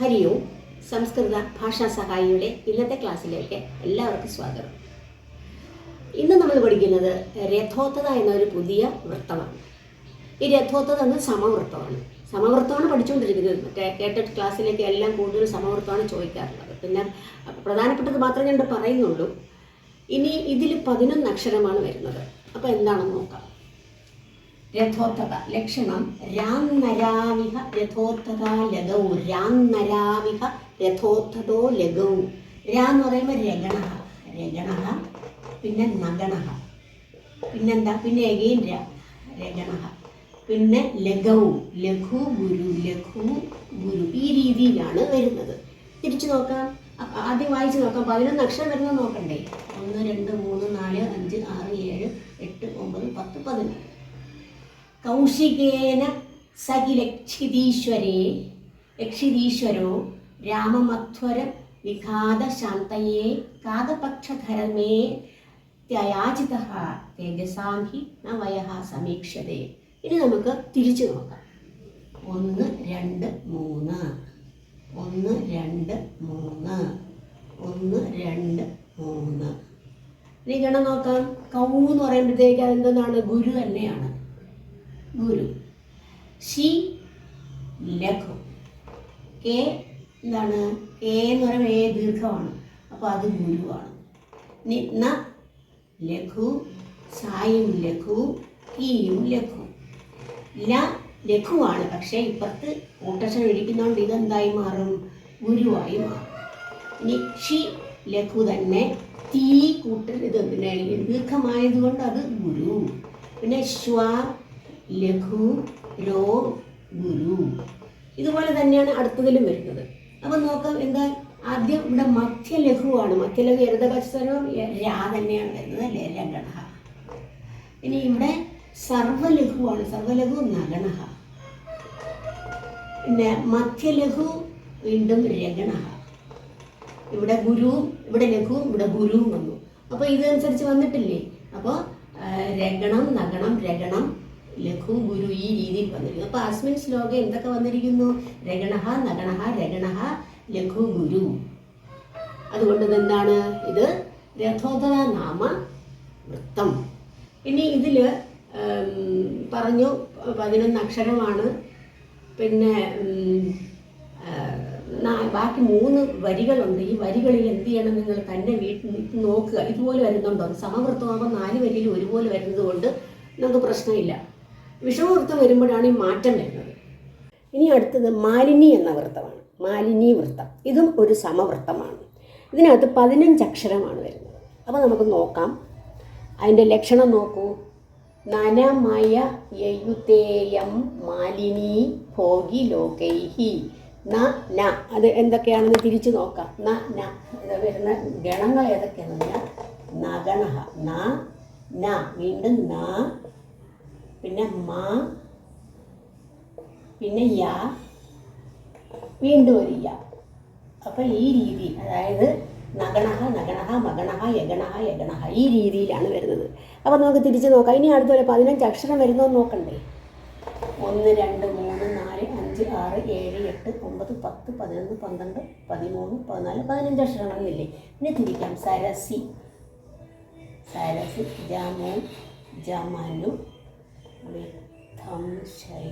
ഹരി ഓം സംസ്കൃത ഭാഷാ സഹായിയുടെ ഇന്നത്തെ ക്ലാസ്സിലേക്ക് എല്ലാവർക്കും സ്വാഗതം. ഇന്ന് നമ്മൾ പഠിക്കുന്നത് രഥോത്തത എന്നൊരു പുതിയ വൃത്തമാണ്. ഈ രഥോത്തത എന്ന സമവൃത്തമാണ്. സമവൃത്തമാണ് പഠിച്ചുകൊണ്ടിരിക്കുന്നത്. മറ്റേ കേട്ട ക്ലാസ്സിലേക്ക് എല്ലാം കൂടുതൽ സമവൃത്തമാണ് ചോദിക്കാറുള്ളത്. പിന്നെ പ്രധാനപ്പെട്ടത് മാത്രമേ ഞാൻ പറയുന്നുള്ളൂ. ഇനി ഇതിൽ പതിനൊന്ന് അക്ഷരമാണ് വരുന്നത്. അപ്പോൾ എന്താണെന്ന് നോക്കാം. രഥോത്തത. ലക്ഷണം രാന്നരാവിഹ രഥോത്തത ലഘൗ രാന്നരാവിഹ രഥോത്തതോ ലഘൗ രാ എന്ന് പറയുമ്പോൾ രഗണ രഗണ പിന്നെ നഗണ പിന്നെന്താ? പിന്നെ എഗെയിൻ രഗണ പിന്നെ ലഘു ലഘു ഗുരു ലഘു ഗുരു. ഈ രീതിയിലാണ് വരുന്നത്. തിരിച്ചു നോക്കാം. ആദ്യം വായിച്ചു നോക്കാം. പതിനൊന്ന് അക്ഷരം വരുന്നത് നോക്കണ്ടേ? ഒന്ന് രണ്ട് മൂന്ന് നാല് അഞ്ച് ആറ് ഏഴ് എട്ട് ഒമ്പത് പത്ത് പതിനൊന്ന്. കൗശികേന സഖി ലക്ഷിതീശ്വരേ ലക്ഷിതീശ്വരോ രാമമധ്വര വിഘാത കാതപക്ഷധരമേ. ത്യയാചിത തേജസാം ഹി ന വയഃ സമീക്ഷതേ ഇനി നമുക്ക് തിരിച്ചു നോക്കാം. ഒന്ന് രണ്ട് മൂന്ന്. ഒന്ന് രണ്ട് മൂന്ന്. ഒന്ന് രണ്ട് മൂന്ന്. ഇനി ഗണം നോക്കാം. കൗ എന്ന് പറയുമ്പോഴത്തേക്ക് അതെന്താണ് ഗുരു തന്നെയാണ്. ഗുരു. ഷി ലഘു. കെ എന്താണ്? കെ എന്ന് പറയുമ്പോൾ ഏ ദീർഘമാണ്. അപ്പോൾ അത് ഗുരുവാണ്. നി ലഘു സായും ലഘു കീയും ലഘു. ല ലഘുവാണ്. പക്ഷേ ഇപ്പുറത്ത് കൂട്ടക്ഷരം ഇരിക്കുന്നതുകൊണ്ട് ഇതെന്തായി മാറും? ഗുരുവായി മാറും. ഇനി ഷി ലഘു തന്നെ തീ കൂട്ടൽ ഇത് പിന്നെ ദീർഘമായതുകൊണ്ട് അത് ഗുരു. പിന്നെ ശ്വ ലഘു രോ ഗുരു. ഇതുപോലെ തന്നെയാണ് അടുത്തതിലും വരുന്നത്. അപ്പം നോക്കാം എന്താ? ആദ്യം ഇവിടെ മധ്യലഘുവാണ് മധ്യലഘു എരതകസ്വരവും രാ തന്നെയാണ് വരുന്നത് അല്ലേ? ഇനി ഇവിടെ സർവലഘുവാണ് സർവലഘു നഗണ പിന്നെ മധ്യലഘു വീണ്ടും രഗണ ഇവിടെ ഗുരുവും ഇവിടെ ലഘുവും ഇവിടെ ഗുരുവും വന്നു. അപ്പോൾ ഇതനുസരിച്ച് വന്നിട്ടില്ലേ? അപ്പോൾ രഗണം നഗണം രഗണം ലഘു ഗുരു ഈ രീതിയിൽ വന്നിരിക്കുന്നു. അപ്പോൾ അസ്മിൻ ശ്ലോകം എന്തൊക്കെ വന്നിരിക്കുന്നു? രഗണഹ നഗണഹ രഗണഹ ലഘു ഗുരു. അതുകൊണ്ട് എന്താണ് ഇത് രഥോദര നാമ വൃത്തം. ഇനി ഇതിൽ പറഞ്ഞു പതിനൊന്ന് അക്ഷരമാണ്. പിന്നെ ബാക്കി മൂന്ന് വരികളുണ്ട്. ഈ വരികളിൽ എന്ത് ചെയ്യണം നിങ്ങൾ തന്നെ വീട്ടിൽ നോക്കുക. ഇതുപോലെ വരുന്നുണ്ടോ? സമവൃത്തമാകുമ്പോൾ നാല് വരിയിൽ ഒരുപോലെ വരുന്നത് കൊണ്ട് നമുക്ക് പ്രശ്നമില്ല. വിഷമവൃത്തം വരുമ്പോഴാണ് ഈ മാറ്റം വരുന്നത്. ഇനി അടുത്തത് മാലിനി എന്ന വൃത്തമാണ്. മാലിനി വൃത്തം. ഇതും ഒരു സമവൃത്തമാണ്. ഇതിനകത്ത് പതിനഞ്ച് അക്ഷരമാണ് വരുന്നത്. അപ്പോൾ നമുക്ക് നോക്കാം. അതിന്റെ ലക്ഷണം നോക്കൂ. നനമയ യയുതേയം മാലിനി ഭോഗി ലോകൈഹി. ന ന. അത് എന്തൊക്കെയാണെന്ന് തിരിച്ചു നോക്കാം. ന ന. വരുന്ന ഗണങ്ങൾ ഏതൊക്കെയാണെന്ന് പറഞ്ഞാൽ നഗണ ന ന. വീണ്ടും ന പിന്നെ മാ പിന്നെ യാ വീണ്ടും ഒരു യാ. അപ്പോൾ ഈ രീതി അതായത് നഗണഹ നഗണഹ മഗണഹ യഗണഹ യഗണഹ ഈ രീതിയിലാണ് വരുന്നത്. അപ്പോൾ നമുക്ക് തിരിച്ച് നോക്കാം. ഇനി അടുത്ത വരെ പതിനഞ്ച് അക്ഷരം വരുന്നോ നോക്കണ്ടേ? ഒന്ന് രണ്ട് മൂന്ന് നാല് അഞ്ച് ആറ് ഏഴ് എട്ട് ഒമ്പത് പത്ത് പതിനൊന്ന് പന്ത്രണ്ട് പതിമൂന്ന് പതിനാല് പതിനഞ്ച് അക്ഷരം വന്നില്ലേ ഇനി തിരിക്കാം. സരസി. സരസി ജാമു ജമനു വിദ്ധം ശൈ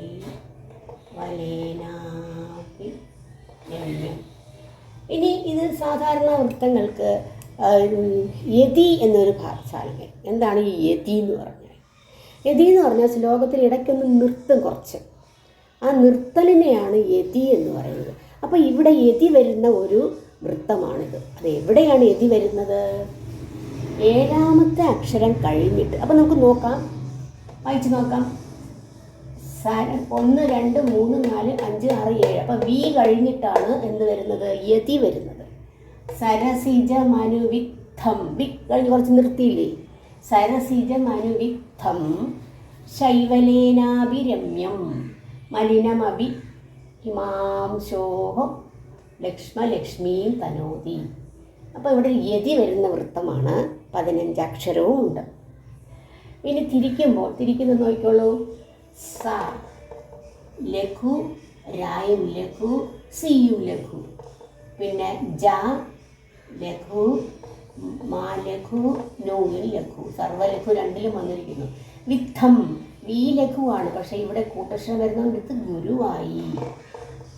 വലേനാപി ഇനി ഇത് സാധാരണ വൃത്തങ്ങൾക്ക് യതി എന്നൊരു ഭാഗസാലങ്ങൾ എന്താണ് ഈ യതി എന്ന് പറഞ്ഞാൽ? യതി എന്ന് പറഞ്ഞാൽ ശ്ലോകത്തിൽ ഇടയ്ക്കൊന്ന് നിർത്തും കുറച്ച്. ആ നിർത്തലിനെയാണ് യതി എന്ന് പറയുന്നത്. അപ്പോൾ ഇവിടെ യതി വരുന്ന ഒരു വൃത്തമാണിത്. അത് എവിടെയാണ് യതി വരുന്നത്? ഏഴാമത്തെ അക്ഷരം കഴിഞ്ഞിട്ട്. അപ്പോൾ നമുക്ക് നോക്കാം. വായിച്ച് നോക്കാം. ഒന്ന് രണ്ട് മൂന്ന് നാല് അഞ്ച് ആറ് ഏഴ്. അപ്പം വി കഴിഞ്ഞിട്ടാണ് എന്ത് വരുന്നത്? യതി വരുന്നത്. സരസിജ മനുവിദ്ധം വി കഴിഞ്ഞ് കുറച്ച് നിർത്തിയില്ലേ? സരസിജ മനുവിദ്ധം ശൈവലേനാഭിരമ്യം. മലിനമഭി ഹിമാംശോഹ ലക്ഷ്മലക്ഷ്മിയും തനോതി. അപ്പോൾ ഇവിടെ യതി വരുന്ന വൃത്തമാണ്. പതിനഞ്ച് അക്ഷരവും ഉണ്ട് ഇനി തിരിക്കുമ്പോൾ തിരിക്കുന്നത് നോക്കിക്കോളൂ. സ ലഘു രായും ലഘു സിയും ലഘു. പിന്നെ ജ ലഘു മാ ലഘു നൂയിൽ ലഘു. സർവലഘു രണ്ടിലും വന്നിരിക്കുന്നു. വിത്തം വി ലഘുവാണ്. പക്ഷെ ഇവിടെ കൂട്ടക്ഷരം വരുന്നതുകൊണ്ട് ഗുരുവായി.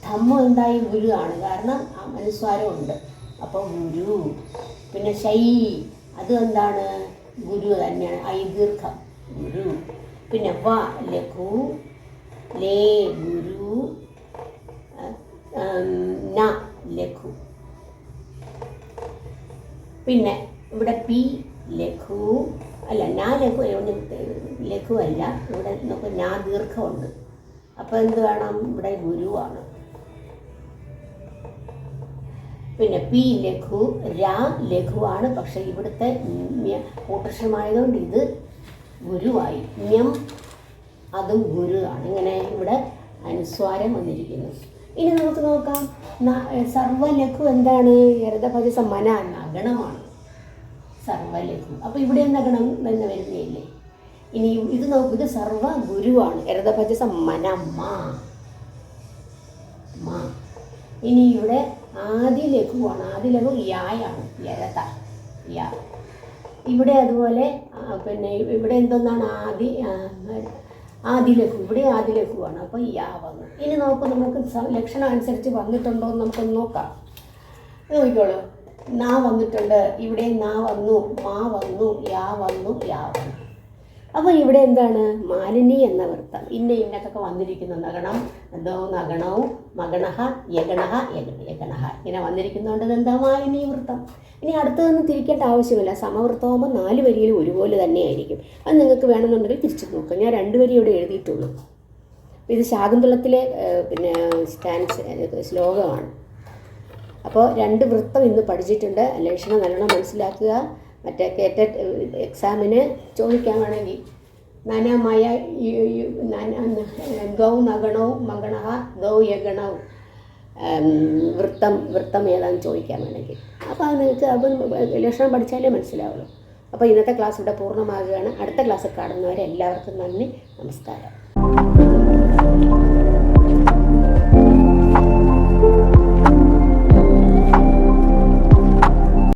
ധമ്മ എന്തായി? ഗുരു ആണ്. കാരണം അനുസ്വാരം ഉണ്ട് അപ്പോൾ ഗുരു. പിന്നെ ശൈ അത് എന്താണ്? ഗുരു തന്നെയാണ്. ഐ ദീർഘം. ഗുരു. പിന്നെ വ ലഘു. ലേ ഗുരു. ന ലഘു. പിന്നെ ഇവിടെ പി ലഘു. അല്ല നാ ലഘു ഇവിടെ ലഘു അല്ല. ഇവിടെ നമുക്ക് നാ ദീർഘമുണ്ട്. അപ്പോൾ എന്ത് വേണം? ഇവിടെ ഗുരുവാണ് പിന്നെ പി ലഘു രാ ലഘുവാണ്. പക്ഷെ ഇവിടുത്തെ മ്യ- കൂട്ടക്ഷരമായതുകൊണ്ട് ഇത് ഗുരുവായി. ഞം അതും ഗുരു ആണ്. ഇങ്ങനെ ഇവിടെ അനുസ്വാരം വന്നിരിക്കുന്നു. ഇനി നമുക്ക് നോക്കാം. സർവലഘു എന്താണ്? ഹരിതഭജ മന നഗണമാണ്. സർവലഘു. അപ്പോൾ ഇവിടെ നഗണം എന്ന് വരുന്നില്ലേ ഇനി ഇത് നോക്കൂ. ഇത് സർവ ഗുരുവാണ് ഹരിതഭജ സമ്മന മാ. മാ. ഇനി ഇവിടെ ആദ്യ ലഘുവാണ്. ആദ്യ ലഘു യായാണ് യരത യാ ഇവിടെ അതുപോലെ പിന്നെ ഇവിടെ എന്തൊന്നാണ്? ആദി ആദി ലഘു. ഇവിടെ ആദി ലഘുവാണ്. അപ്പോൾ യാ വന്നു. ഇനി നമുക്ക് നമുക്ക് ലക്ഷണം അനുസരിച്ച് വന്നിട്ടുണ്ടോ എന്ന് നമുക്കൊന്ന് നോക്കാം. നോക്കിക്കോളൂ. നാ വന്നിട്ടുണ്ട്. ഇവിടെ നാ വന്നു. മാ വന്നു. യാ വന്നു. യാ വന്നു. അപ്പോൾ ഇവിടെ എന്താണ്? മാലിനി എന്ന വൃത്തം. ഇന്ന ഇന്നക്കൊക്കെ വന്നിരിക്കുന്നു. നഗണം എന്തോ? നഗണവും മഗണഹ യഗണഹ യഗണഹ. ഇങ്ങനെ വന്നിരിക്കുന്നതുകൊണ്ട് എന്താ മാലിനി വൃത്തം? ഇനി അടുത്തതൊന്നും തിരിക്കേണ്ട ആവശ്യമില്ല. സമവൃത്തമാകുമ്പോൾ നാല് വരിയിലും ഒരുപോലെ തന്നെയായിരിക്കും. അത് നിങ്ങൾക്ക് വേണമെന്നുണ്ടെങ്കിൽ തിരിച്ചു നോക്കുക ഞാൻ രണ്ട് വരി ഇവിടെ എഴുതിയിട്ടുള്ളൂ. ഇത് ശാകുന്തളത്തിലെ പിന്നെ സ്റ്റാൻസ് ശ്ലോകമാണ്. അപ്പോൾ രണ്ട് വൃത്തം ഇന്ന് പഠിച്ചിട്ടുണ്ട്. ലക്ഷണം നല്ലോണം മനസ്സിലാക്കുക. മറ്റേ കേറ്റ എക്സാമിന് ചോദിക്കാൻ വേണമെങ്കിൽ നനമയ ഗൗ നഗണവും മകണ ഗൗ യഗണവും വൃത്തം വൃത്തം ഏതാന്ന് ചോദിക്കാൻ വേണമെങ്കിൽ. അപ്പോൾ അത് നിങ്ങൾക്ക് അത് ലക്ഷണം പഠിച്ചാലേ മനസ്സിലാവുള്ളൂ. അപ്പോൾ ഇന്നത്തെ ക്ലാസ് ഇവിടെ പൂർണമാകുകയാണ്. അടുത്ത ക്ലാസ്സിൽ കാണുന്നവരെ എല്ലാവർക്കും നന്ദി നമസ്കാരം.